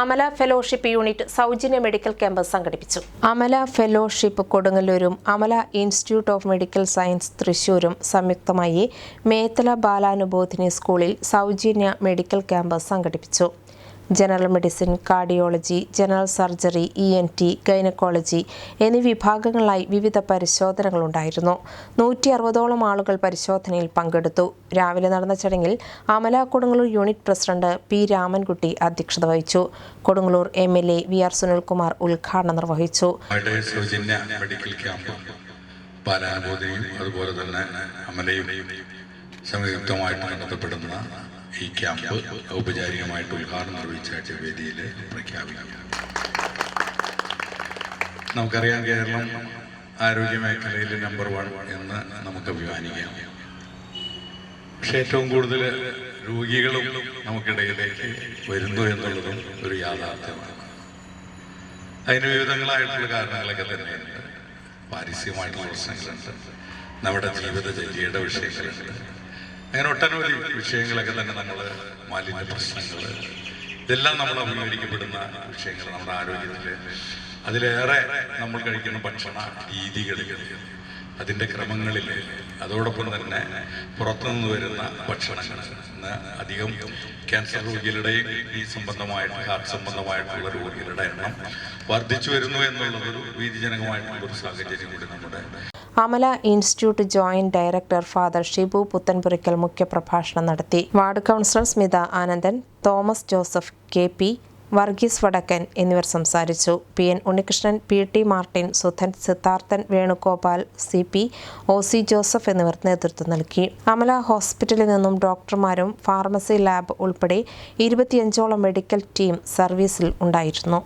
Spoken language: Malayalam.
അമല ഫെലോഷിപ്പ് യൂണിറ്റ് സൗജന്യ മെഡിക്കൽ ക്യാമ്പ് സംഘടിപ്പിച്ചു. Amala fellowship കൊടുങ്ങല്ലൂരും Amala institute of medical science തൃശൂരും സംയുക്തമായി മേത്തല ബാലാനുബോധിനി സ്കൂളിൽ സൗജന്യ മെഡിക്കൽ ക്യാമ്പ് സംഘടിപ്പിച്ചു. General medicine cardiology general surgery E N T gynaecology എന്നീ വിഭാഗങ്ങളായി വിവിധ പരിശോധനകളുണ്ടായിരുന്നു. നൂറ്റി അറുപതോളം ആളുകൾ പരിശോധനയിൽ പങ്കെടുത്തു. രാവിലെ നടന്ന ചടങ്ങിൽ Amala Kodungallur unit president P Ramankutty അധ്യക്ഷത വഹിച്ചു. Kodungallur M L A V R Sunilkumar ഉദ്ഘാടനം നിർവഹിച്ചു. മെഡിക്കൽ ക്യാമ്പ് അതുപോലെ തന്നെ അമലയും സംയുക്തമായിട്ട് നടത്തപ്പെടുന്ന ഈ ക്യാമ്പ് ഔപചാരികമായിട്ട് ഉദ്ഘാടനം നിർവഹിച്ച വേദിയിൽ പ്രഖ്യാപിക്കാം നമുക്കറിയാം കേരളം ആരോഗ്യ മേഖലയിൽ നമ്പർ വൺ എന്ന് നമുക്ക് അഭിമാനിക്കാം. പക്ഷെ ഏറ്റവും കൂടുതൽ രോഗികളും നമുക്കിടയിലേക്ക് വരുന്നു എന്നുള്ളതും ഒരു യാഥാർത്ഥ്യമാണ്. അതിന് വിവിധങ്ങളായിട്ടുള്ള കാരണങ്ങളൊക്കെ തന്നെയുണ്ട്. പാരിസ്ഥിതികമായിട്ടുള്ള പ്രശ്നങ്ങളുണ്ട്. നമ്മുടെ ജീവിതചര്യയുടെ വിഷയങ്ങളുണ്ട്. അങ്ങനെ ഒട്ടനവധി വിഷയങ്ങളൊക്കെ തന്നെ നമ്മൾ മാലിന്യ പ്രശ്നങ്ങൾ ഇതെല്ലാം നമ്മൾ അഭിമുഖീകരിക്കപ്പെടുന്ന വിഷയങ്ങൾ നമ്മുടെ ആരോഗ്യത്തിൽ അതിലേറെ നമ്മൾ കഴിക്കുന്ന ഭക്ഷണ രീതികളിൽ അതിന്റെ ക്രമങ്ങളിൽ അതോടൊപ്പം തന്നെ പുറത്തുനിന്ന് വരുന്ന ഭക്ഷണങ്ങൾ അധികം ക്യാൻസർ രോഗികളുടെയും ഈ സംബന്ധമായിട്ട് ഹാർട്ട് സംബന്ധമായിട്ടുള്ള രോഗികളുടെ എണ്ണം വർദ്ധിച്ചു വരുന്നു എന്നുള്ളതൊരു ഭീതിജനകമായിട്ടുള്ള ഒരു സാഹചര്യം കൂടി നമ്മുടെ Amala institute joint director father Shibu Puthenpurackal മുഖ്യപ്രഭാഷണം നടത്തി. Ward councillor Smitha Anandan Thomas Joseph K P Varghese Vadakkan എന്നിവർ സംസാരിച്ചു. P N Unnikrishnan P T Martin Sudhan Siddharthan Venugopal C P O C Joseph എന്നിവർ നേതൃത്വം നൽകി. അമല ഹോസ്പിറ്റലിൽ നിന്നും ഡോക്ടർമാരും ഫാർമസി ലാബ് ഉൾപ്പെടെ ഇരുപത്തിയഞ്ചോളം മെഡിക്കൽ ടീം സർവീസിൽ ഉണ്ടായിരുന്നു.